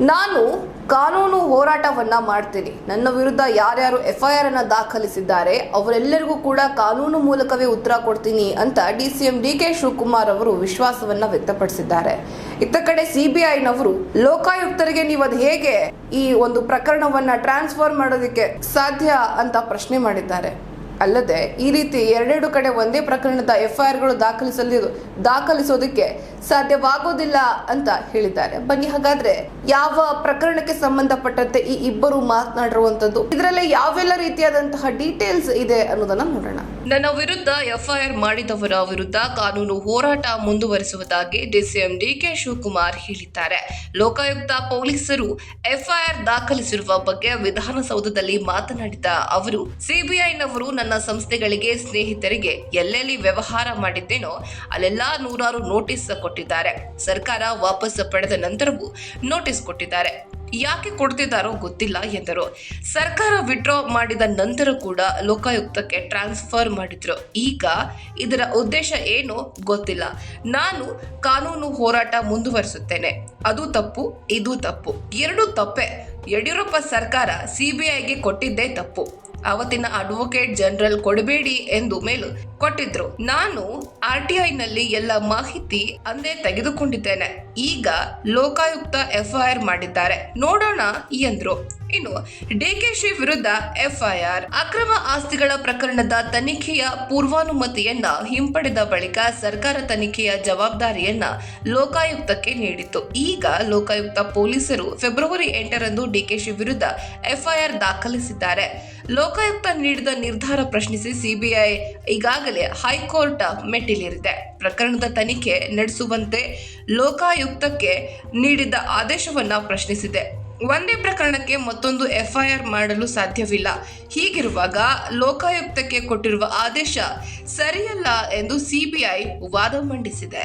ನಾನು ಕಾನೂನು ಹೋರಾಟವನ್ನ ಮಾಡ್ತೀನಿ. ನನ್ನ ವಿರುದ್ಧ ಯಾರ್ಯಾರು ಎಫ್ಐಆರ್ ಅನ್ನ ದಾಖಲಿಸಿದ್ದಾರೆ, ಅವರೆಲ್ಲರಿಗೂ ಕೂಡ ಕಾನೂನು ಮೂಲಕವೇ ಉತ್ತರ ಕೊಡ್ತೀನಿ ಅಂತ D C M D K Shivakumar ಅವರು ವಿಶ್ವಾಸವನ್ನ ವ್ಯಕ್ತಪಡಿಸಿದ್ದಾರೆ. ಇತ್ತ ಕಡೆ ಸಿಬಿಐನವರು ಲೋಕಾಯುಕ್ತರಿಗೆ ನೀವು ಅದು ಹೇಗೆ ಈ ಒಂದು ಪ್ರಕರಣವನ್ನ ಟ್ರಾನ್ಸ್ಫರ್ ಮಾಡೋದಕ್ಕೆ ಸಾಧ್ಯ ಅಂತ ಪ್ರಶ್ನೆ ಮಾಡಿದ್ದಾರೆ. ಅಲ್ಲದೆ ಈ ರೀತಿ ಎರಡೆರಡು ಕಡೆ ಒಂದೇ ಪ್ರಕರಣದ ಎಫ್ಐಆರ್ಗಳು ದಾಖಲಿಸಲಿ, ದಾಖಲಿಸೋದಕ್ಕೆ ಸಾಧ್ಯವಾಗೋದಿಲ್ಲ ಅಂತ ಹೇಳಿದ್ದಾರೆ. ಬನ್ನಿ, ಹಾಗಾದ್ರೆ ಯಾವ ಪ್ರಕರಣಕ್ಕೆ ಸಂಬಂಧಪಟ್ಟಂತೆ ಈ ಇಬ್ಬರು ಮಾತನಾಡಿರುವಂತದ್ದು? ಇದರಲ್ಲಿ ಯಾವೆಲ್ಲ ರೀತಿಯಾದಂತಹ ಡೀಟೇಲ್ಸ್ ಇದೆ ಅನ್ನೋದನ್ನ ನೋಡೋಣ. ನನ್ನ ವಿರುದ್ಧ ಎಫ್ಐಆರ್ ಮಾಡಿದವರ ವಿರುದ್ಧ ಕಾನೂನು ಹೋರಾಟ ಮುಂದುವರಿಸುವುದಾಗಿ ಡಿಸಿಎಂ ಡಿಕೆ ಶಿವಕುಮಾರ್ ಹೇಳಿದ್ದಾರೆ. ಲೋಕಾಯುಕ್ತ ಪೊಲೀಸರು ಎಫ್ಐಆರ್ ದಾಖಲಿಸಿರುವ ಬಗ್ಗೆ ವಿಧಾನಸೌಧದಲ್ಲಿ ಮಾತನಾಡಿದ ಅವರು, ಸಿಬಿಐನವರು ನನ್ನ ಸಂಸ್ಥೆಗಳಿಗೆ ಸ್ನೇಹಿತರಿಗೆ ಎಲ್ಲೆಲ್ಲಿ ವ್ಯವಹಾರ ಮಾಡಿದ್ದೇನೋ ಅಲ್ಲೆಲ್ಲ ನೂರಾರು ನೋಟಿಸ್ ಕೊಟ್ಟಿದ್ದಾರೆ. ಸರ್ಕಾರ ವಾಪಸ್ ಪಡೆದ ನಂತರವೂ ನೋಟಿಸ್ ಕೊಟ್ಟಿದ್ದಾರೆ. ಯಾಕೆ ಕೊಡ್ತಿದ್ದಾರೋ ಗೊತ್ತಿಲ್ಲ ಎಂದರು. ಸರ್ಕಾರ ವಿಡ್ರಾ ಮಾಡಿದ ನಂತರ ಕೂಡ ಲೋಕಾಯುಕ್ತಕ್ಕೆ ಟ್ರಾನ್ಸ್ಫರ್ ಮಾಡಿದ್ರು. ಈಗ ಇದರ ಉದ್ದೇಶ ಏನು ಗೊತ್ತಿಲ್ಲ. ನಾನು ಕಾನೂನು ಹೋರಾಟ ಮುಂದುವರಿಸುತ್ತೇನೆ. ಅದು ತಪ್ಪು, ಇದು ತಪ್ಪು. ಎರಡು ತಪ್ಪೆ. ಯಡಿಯೂರಪ್ಪ ಸರ್ಕಾರ ಸಿಬಿಐಗೆ ಕೊಟ್ಟಿದ್ದೇ ತಪ್ಪು. ಅವತ್ತಿನ ಅಡ್ವೊಕೇಟ್ ಜನರಲ್ ಕೊಡಬೇಡಿ ಎಂದು ಮೇಲು ಕೊಟ್ಟಿದ್ರು. ನಾನು ಆರ್ ಟಿ ನಲ್ಲಿ ಎಲ್ಲ ಮಾಹಿತಿ ಅಂದೇ ತೆಗೆದುಕೊಂಡಿದ್ದೇನೆ. ಈಗ ಲೋಕಾಯುಕ್ತ ಎಫ್ಐಆರ್ ಮಾಡಿದ್ದಾರೆ. ನೋಡೋಣ ಎಂದ್ರು. ಇನ್ನು ಡಿಕೆಶಿ ವಿರುದ್ಧ ಎಫ್ಐಆರ್. ಅಕ್ರಮ ಆಸ್ತಿಗಳ ಪ್ರಕರಣದ ತನಿಖೆಯ ಪೂರ್ವಾನುಮತಿಯನ್ನ ಹಿಂಪಡೆದ ಬಳಿಕ ಸರ್ಕಾರ ತನಿಖೆಯ ಜವಾಬ್ದಾರಿಯನ್ನ ಲೋಕಾಯುಕ್ತಕ್ಕೆ ನೀಡಿತ್ತು. ಈಗ ಲೋಕಾಯುಕ್ತ ಪೊಲೀಸರು ಫೆಬ್ರವರಿ ಎಂಟರಂದು ಡಿಕೆಶಿ ವಿರುದ್ಧ ಎಫ್ಐಆರ್ ದಾಖಲಿಸಿದ್ದಾರೆ. ಲೋಕಾಯುಕ್ತ ನೀಡಿದ ನಿರ್ಧಾರ ಪ್ರಶ್ನಿಸಿ ಸಿಬಿಐ ಈಗಾಗಲೇ ಹೈಕೋರ್ಟ್ ಮೆಟ್ಟಿಲೇರಿದೆ. ಪ್ರಕರಣದ ತನಿಖೆ ನಡೆಸುವಂತೆ ಲೋಕಾಯುಕ್ತಕ್ಕೆ ನೀಡಿದ ಆದೇಶವನ್ನ ಪ್ರಶ್ನಿಸಿದೆ. ಒಂದೇ ಪ್ರಕರಣಕ್ಕೆ ಮತ್ತೊಂದು ಎಫ್ಐಆರ್ ಮಾಡಲು ಸಾಧ್ಯವಿಲ್ಲ. ಹೀಗಿರುವಾಗ ಲೋಕಾಯುಕ್ತಕ್ಕೆ ಕೊಟ್ಟಿರುವ ಆದೇಶ ಸರಿಯಲ್ಲ ಎಂದು ಸಿಬಿಐ ವಾದ ಮಂಡಿಸಿದೆ.